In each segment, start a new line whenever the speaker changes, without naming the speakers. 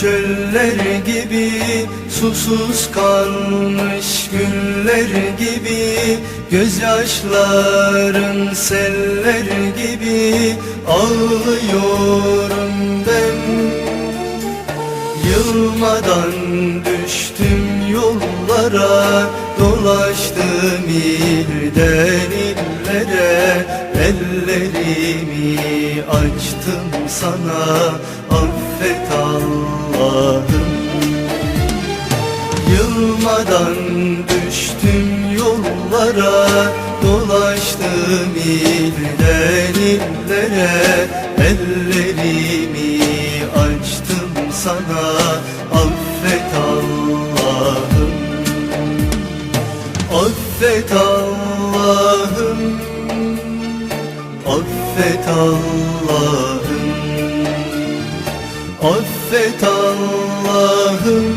Çöller gibi susuz kalmış güller gibi Gözyaşların seller gibi ağlıyorum ben. Yılmadan düştüm yollara Dolaştım ilden illere. Ellerimi açtım sana Affet Allah'ım Yılmadan düştüm yollara Dolaştım ilden illere Ellerimi açtım sana Affet Allah'ım. Affet Allah'ım. Affet Allah'ım Affet Allah'ım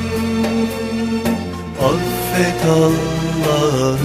Affet Allah'ım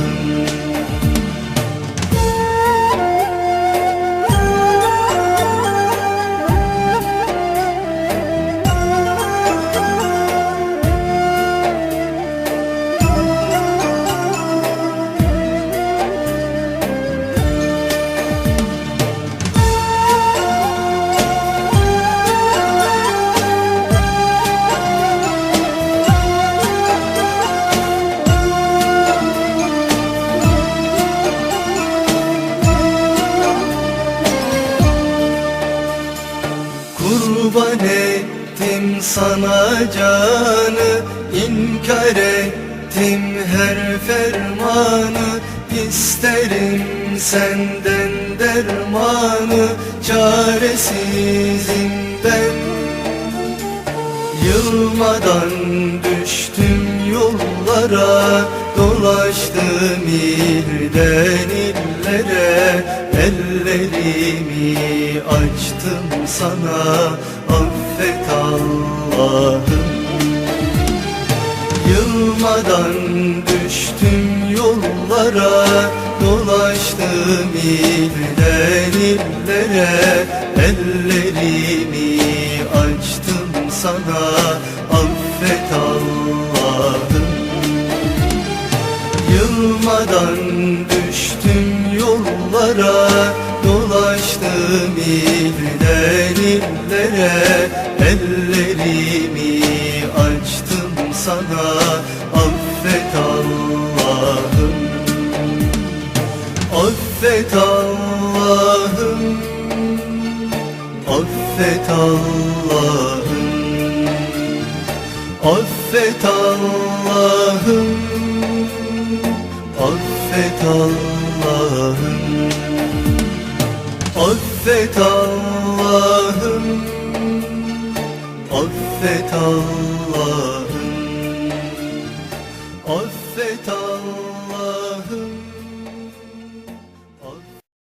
Kurban ettim sana canı inkar ettim her fermanı. İsterim senden dermanı Çaresizim ben Yılmadan düştüm yollara Dolaştım ilden illere Ellerimi açtım sana Affet Allah'ım. Yılmadan düştüm yollara Dolaştım ilden illere Ellerimi açtım sana Yılmadan düştüm yollara Dolaştım ilden illere Ellerimi açtım sana Affet Allah'ım. Affet Allah'ım Affet Allah'ım. Affet Allah'ım Affet Allah'ım. Affet Allah'ım. Affet Allah'ım